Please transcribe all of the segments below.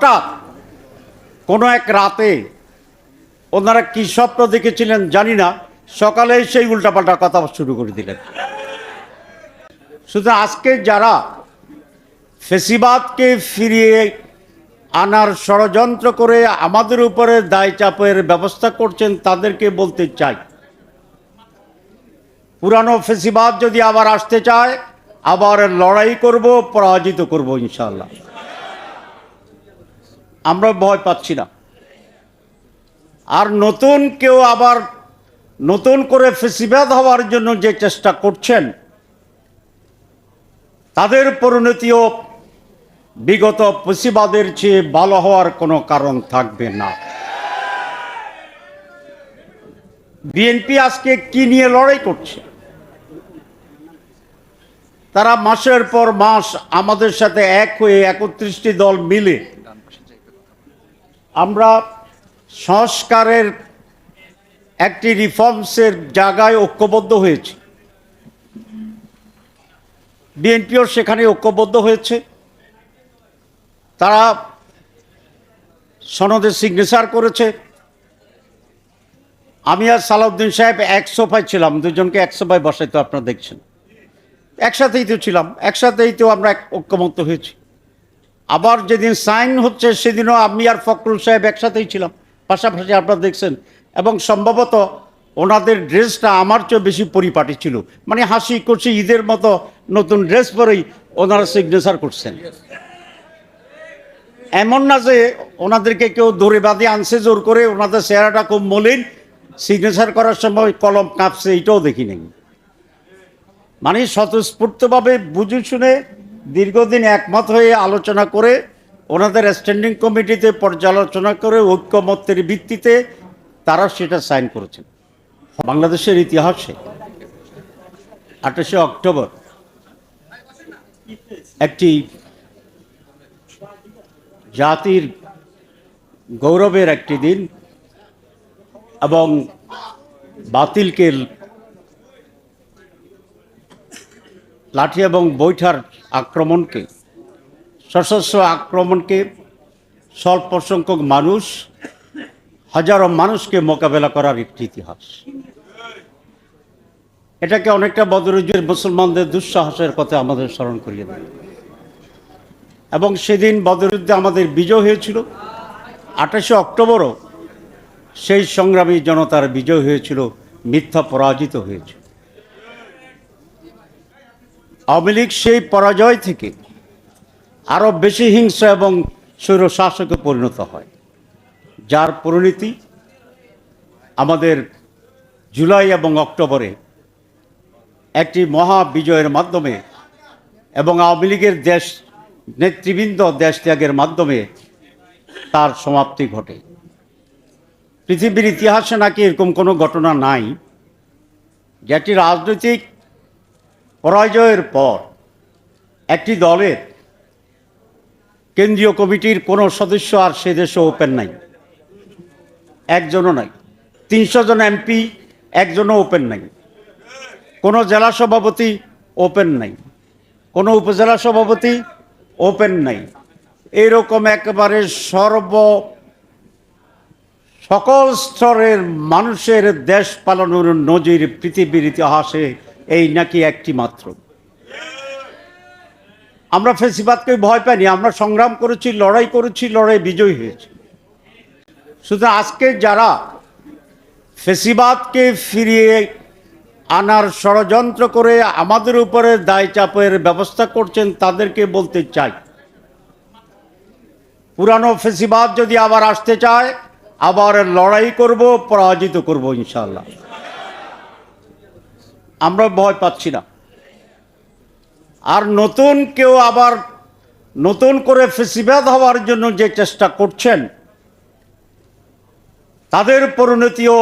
হঠাৎ কোনো এক রাতে ওনারা কি স্বপ্ন দেখেছিলেন জানি না, সকালে সেই উল্টাপাল্টা কথা শুরু করে দিলেন। শুধু আজকে যারা ফেসিবাদকে ফিরিয়ে আনার ষড়যন্ত্র করে আমাদের উপরে দায় চাপের ব্যবস্থা করছেন তাদেরকে বলতে চাই, পুরানো ফেসিবাদ যদি আবার আসতে চায়, আবার লড়াই করব, পরাজিত করব ইনশাল্লাহ আমরা ভয় পাচ্ছি না। আর নতুন কেউ আবার নতুন করে ফেসিবাদ হওয়ার জন্য যে চেষ্টা করছেন, তাদের পরিণতিও বিগত ফেসিবাদের চেয়ে ভালো হওয়ার কোনো কারণ থাকবে না। বিএনপি আজকে কি নিয়ে লড়াই করছে? তারা মাসের পর মাস আমাদের সাথে এক হয়ে একত্রিশটি দল মিলে আমরা সংস্কারের একটি রিফর্মসের জায়গায় ঐক্যবদ্ধ হয়েছি। বিএনপিও সেখানে ঐক্যবদ্ধ হয়েছে। তারা সনদে সিগনেচার করেছে। আমি আর সালাউদ্দিন সাহেব এক সোফায় ছিলাম, দুজনকে এক সোফায় বসাই তো আপনারা দেখছেন। একসাথেই তো ছিলাম, একসাথেই তো আমরা ঐক্যমত্য হয়েছি। আবার যেদিন সাইন হচ্ছে, সেদিনও আমি আর ফখরুল সাহেব একসাথেই ছিলাম। পাশাপাশি আপনারা দেখছেন। এবং সম্ভবত ওনাদের ড্রেসটা আমার চেয়ে বেশি পরিপাটি ছিল। মানে হাসি খুশি ঈদের মতো নতুন ড্রেস পরেই ওনারা সিগনেচার করছেন। এমন না যে ওনাদেরকে কেউ ধরে বাঁধে, আনছে জোর করে, ওনাদের চেহারাটা খুব মলিন। সিগনেচার করার সময় কলম কাঁপছে, এইটাও দেখি নাই। মানে স্বতঃস্ফূর্তভাবে বুঝে শুনে দীর্ঘদিন একমত হয়ে আলোচনা করে, ওনাদের স্ট্যান্ডিং কমিটিতে পর্যালোচনা করে, ঐক্যমত্যের ভিত্তিতে তারা সেটা সাইন করেছেন। বাংলাদেশের ইতিহাসে আঠাশে অক্টোবর একটি জাতির গৌরবের একটি দিন এবং বাতিলকে লাঠি এবং বৈঠার আক্রমণকে, সশস্ত্র আক্রমণকে স্বল্প সংখ্যক মানুষ, হাজারো মানুষকে মোকাবেলা করার একটি ইতিহাস। এটাকে অনেকটা বদরুজের মুসলমানদের দুঃসাহসের কথা আমাদের স্মরণ করিয়ে দেয়। এবং সেদিন বদরুদ্ধে আমাদের বিজয় হয়েছিল। আঠাশে অক্টোবরও সেই সংগ্রামী জনতার বিজয় হয়েছিল, মিথ্যা পরাজিত হয়েছিল। আওয়ামী লীগ সেই পরাজয় থেকে আরও বেশি হিংসা এবং স্বৈর শাসকে পরিণত হয়। যার পরিণতি আমাদের জুলাই এবং অক্টোবরে একটি মহা বিজয়ের মাধ্যমে এবং আওয়ামী লীগের দেশ, নেতৃবৃন্দ দেশ ত্যাগের মাধ্যমে তার সমাপ্তি ঘটে। পৃথিবীর ইতিহাসে নাকি এরকম কোনো ঘটনা নাই। যেটি রাজনৈতিক পরাজয়ের পর একটি দলের কেন্দ্রীয় কমিটির কোনো সদস্য আর সে দেশে ওপেন নাই। একজনও নাই। তিনশো জন এমপি, একজনও ওপেন নাই। কোনো জেলা সভাপতি ওপেন নাই। কোনো উপজেলা সভাপতি ওপেন নাই। এরকম একেবারে সর্ব সকল স্তরের মানুষের দেশ পালনের নজির পৃথিবীর ইতিহাসে এই নাকি একটি মাত্র। আমরা ফেসিবাদকে ভয় পাইনি, আমরা সংগ্রাম করেছি, লড়াই করেছি, লড়াই বিজয়ী হয়েছি। শুধু আজকে যারা ফেসিবাদকে ফিরিয়ে আনার ষড়যন্ত্র করে আমাদের উপরে দায় চাপের ব্যবস্থা করছেন, তাদেরকে বলতে চাই, পুরানো ফেসিবাদ যদি আবার আসতে চায়, আবার লড়াই করব, পরাজিত করব ইনশাল্লাহ আমরা ভয় পাচ্ছি না। আর নতুন কেউ আবার নতুন করে ফেসিবাদ হওয়ার জন্য যে চেষ্টা করছেন, তাদের পরিণতিও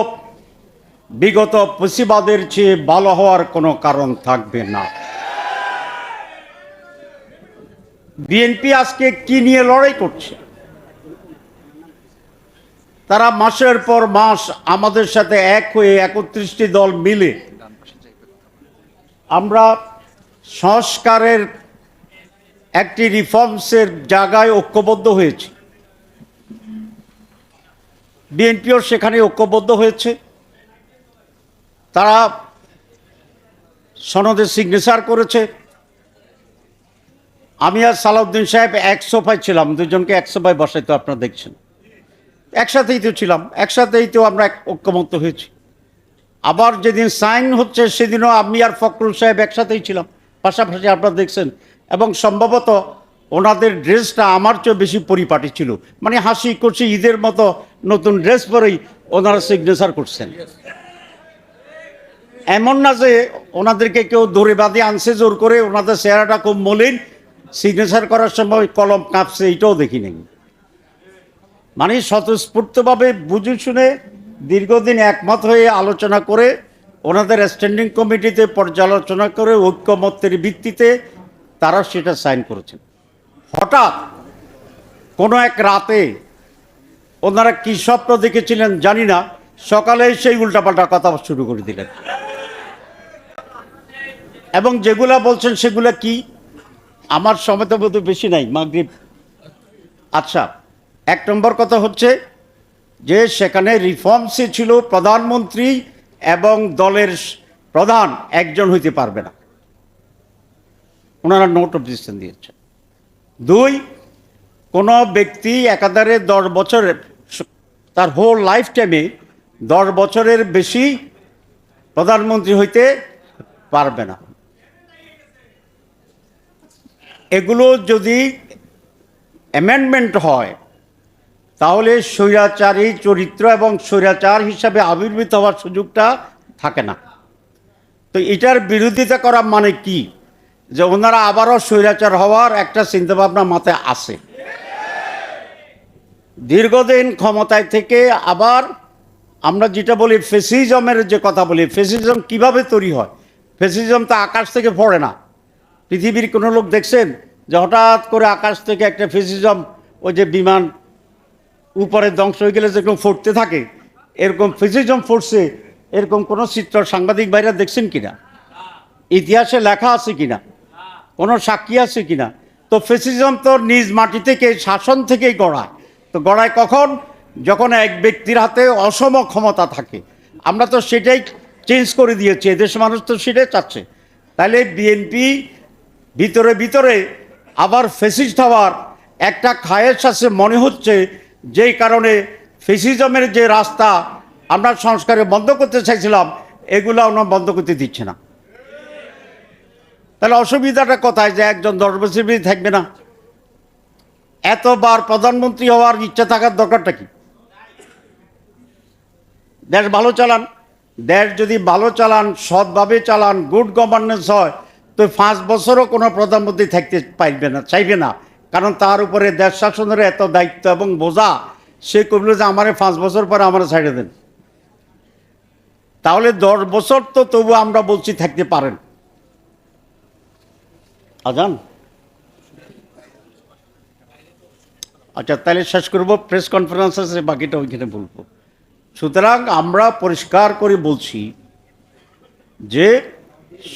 বিগত ফেসিবাদের চেয়ে ভালো হওয়ার কোনো কারণ থাকবে না। বিএনপি আজকে কি নিয়ে লড়াই করছে? তারা মাসের পর মাস আমাদের সাথে এক হয়ে একত্রিশটি দল মিলে আমরা সংস্কারের একটি রিফর্মসের জায়গায় ঐক্যবদ্ধ হয়েছি। বিএনপিও সেখানে ঐক্যবদ্ধ হয়েছে। তারা সনদে সিগনেচার করেছে। আমি আর সালাউদ্দিন সাহেব এক সোফায় ছিলাম, দুজনকে এক সোফায় বসাই তো আপনারা দেখছেন। একসাথেই তো ছিলাম, একসাথেই তো আমরা ঐক্যমত্য হয়েছি। আবার যেদিন সাইন হচ্ছে, সেদিনও আমি আর ফখরুল সাহেব একসাথেই ছিলাম। পাশাপাশি আপনারা দেখছেন। এবং সম্ভবত ওনাদের ড্রেসটা আমার চেয়ে বেশি পরিপাটি ছিল। মানে হাসি খুশি ঈদের মতো নতুন ড্রেস পরেই ওনারা সিগনেচার করছেন। এমন না যে ওনাদেরকে কেউ দৌড়ে বাঁধে, আনছে জোর করে, ওনাদের চেহারাটা খুব মলিন। সিগনেচার করার সময় কলম কাঁপছে এটাও দেখি নেই। মানে স্বতঃস্ফূর্তভাবে বুঝে শুনে দীর্ঘদিন একমত হয়ে আলোচনা করে, ওনাদের স্ট্যান্ডিং কমিটিতে পর্যালোচনা করে, ঐক্যমত্যের ভিত্তিতে তারা সেটা সাইন করেছেন। হঠাৎ কোনো এক রাতে ওনারা কী স্বপ্ন দেখেছিলেন জানি না, সকালে সেই উল্টাপাল্টা কথা শুরু করে দিলেন। এবং যেগুলা বলছেন সেগুলা কি? আমার সময় তো বেশি নাই, মাগরিব। আচ্ছা এক নম্বর কথা হচ্ছে যে সেখানে রিফর্মসে ছিল প্রধানমন্ত্রী এবং দলের প্রধান একজন হইতে পারবে না। ওনারা নোট অফ ডিসিশন দিয়েছেন। দুই, কোনো ব্যক্তি একাধারে দশ বছরের তার হোল লাইফ টাইমে দশ বছরের বেশি প্রধানমন্ত্রী হইতে পারবে না। এগুলো যদি অ্যামেন্ডমেন্ট হয় তাহলে স্বৈরাচারী চরিত্র এবং স্বৈরাচার হিসাবে আবির্ভূত হওয়ার সুযোগটা থাকে না। তো এটার বিরোধিতা করা মানে কি? যে ওনারা আবারও স্বৈরাচার হওয়ার একটা চিন্তাভাবনা মাথায় আসে। দীর্ঘদিন ক্ষমতায় থেকে আবার আমরা যেটা বলি ফেসিজমের যে কথা বলি, ফেসিজম কীভাবে তৈরি হয়? ফেসিজম তো আকাশ থেকে পড়ে না। পৃথিবীর কোনো লোক দেখছেন যে হঠাৎ করে আকাশ থেকে একটা ফেসিজম, ওই যে বিমান উপরে ধ্বংস হয়ে গেলে যেরকম ফুটতে থাকে, এরকম ফেসিজম ফুটছে, এরকম কোনো চিত্র সাংবাদিক ভাইরা দেখছেন কিনা? ইতিহাসে লেখা আছে কিনা? কোনো সাক্ষী আছে কিনা? তো ফেসিজম তো নিজ মাটি থেকে, শাসন থেকেই গড়ায়। তো গড়ায় কখন? যখন এক ব্যক্তির হাতে অসম ক্ষমতা থাকে। আমরা তো সেটাই চেঞ্জ করে দিয়েছি, এদেশ মানুষ তো সেটাই চাচ্ছে। তাহলে বিএনপি ভিতরে ভিতরে আবার ফেসিস্ট হওয়ার একটা খায়েশ আছে, মনে হচ্ছে যেই কারণে ফেসিজমের যে রাস্তা আমরা সংস্কারে বন্ধ করতে চাইছিলাম, এগুলো ওনার বন্ধ করতে দিচ্ছে না। তাহলে অসুবিধাটা কোথায় যে একজন দশ বছর বেশি থাকবে না? এতবার প্রধানমন্ত্রী হওয়ার ইচ্ছা থাকার দরকারটা কি? দেশ ভালো চালান, দেশ যদি ভালো চালান, সৎভাবে চালান গুড গভর্নেন্স হয়, তো পাঁচ বছরও কোনো প্রধানমন্ত্রী থাকতে পারবে না, চাইবে না। কারণ তার উপরে দেশ শাসনের এত দায়িত্ব এবং বোঝা, সে করল যে আমার পাঁচ বছর পরে আমার ছাইড়ে দেন। তাহলে দশ বছর তো তবু আমরা বলছি থাকতে পারেন। আজান? আচ্ছা তাহলে শেষ করব প্রেস কনফারেন্স আছে বাকিটা ওইখানে বলব। সুতরাং আমরা পরিষ্কার করে বলছি যে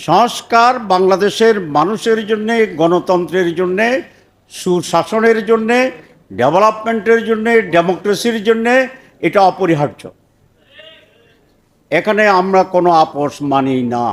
সংস্কার বাংলাদেশের মানুষের জন্যে, গণতন্ত্রের জন্যে সুশাসনের জন্যে ডেভেলপমেন্টের জন্যে ডেমোক্রেসির জন্যে এটা অপরিহার্য। এখানে আমরা কোনো আপোষ মানি না।